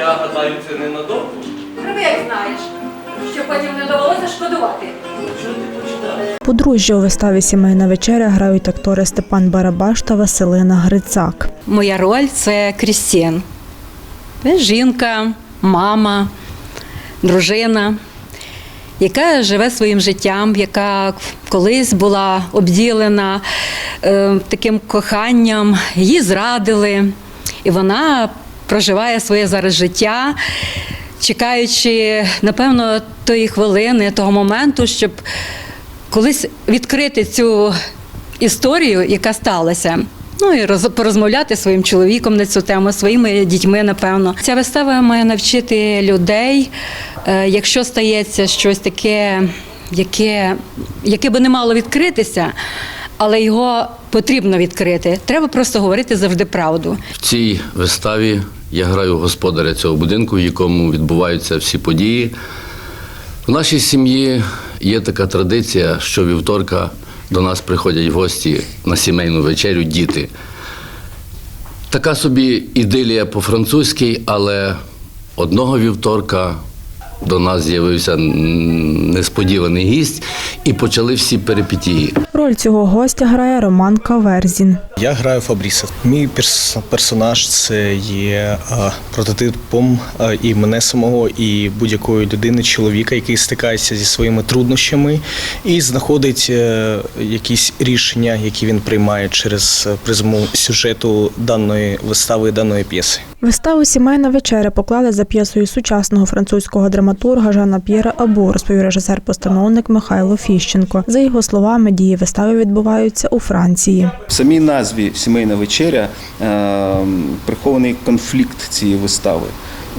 я гадаю, це ненадовго. Треба як знаєш, щоб потім не довелося шкодувати. Що ти? Подружжя у виставі Сімейна вечеря грають актори Степан Барабаш та Василина Грицак. Моя роль це Крістін. Це жінка, мама, дружина, яка живе своїм життям, яка колись була обділена е, таким коханням, її зрадили, і вона проживає своє зараз життя, чекаючи, напевно, тої хвилини, того моменту, щоб колись відкрити цю історію, яка сталася. Ну і роз, порозмовляти своїм чоловіком на цю тему, своїми дітьми, напевно. Ця вистава має навчити людей, е, якщо стається щось таке, яке, яке би не мало відкритися, але його потрібно відкрити. Треба просто говорити завжди правду. В цій виставі я граю господаря цього будинку, в якому відбуваються всі події. В нашій сім'ї є така традиція, що вівторка до нас приходять гості на сімейну вечерю діти. Така собі ідилія по-французьки, але одного вівторка до нас з'явився несподіваний гість і почали всі перипетії. Роль цього гостя грає Роман Каверзін. Я граю Фабріса. Мій перс- персонаж це є прототипом і мене самого, і будь-якої людини, чоловіка, який стикається зі своїми труднощами і знаходить е, якісь рішення, які він приймає через е, призму сюжету даної вистави, даної п'єси. Виставу Сімейна вечеря поклали за п'єсою сучасного французького драматурга Жана П'єра Або, розповів режисер-постановник Михайло Фіщенко. За його словами, дії вистави відбуваються у Франції. В самій назві Сімейна вечеря е, прихований конфлікт цієї вистави.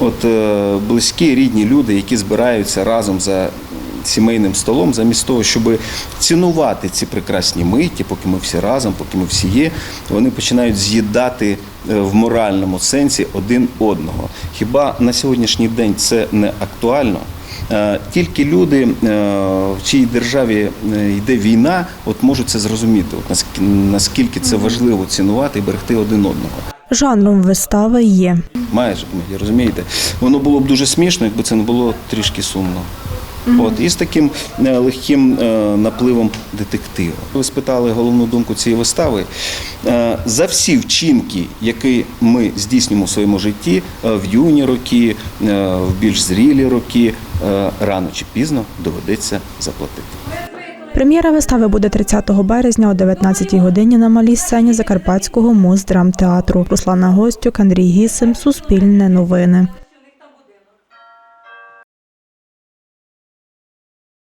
От е, близькі рідні люди, які збираються разом за сімейним столом, замість того, щоб цінувати ці прекрасні миті, поки ми всі разом, поки ми всі є, вони починають з'їдати е, в моральному сенсі один одного. Хіба на сьогоднішній день це не актуально? Е, Тільки люди, е, в чиїй державі йде війна, от можуть це зрозуміти, от наскільки, це важливо цінувати і берегти один одного. Жанром вистави є. Майже розумієте? Воно було б дуже смішно, якби це не було трішки сумно. От, і з таким е, легким е, напливом детектива. Ви спитали головну думку цієї вистави. Е, За всі вчинки, які ми здійснюємо в своєму житті, в юні роки, в більш зрілі роки, рано чи пізно доведеться заплатити. Прем'єра вистави буде 30 березня о 19-й годині на малій сцені Закарпатського муздрамтеатру. Руслана Гостюк, Андрій Гісим, Суспільне новини.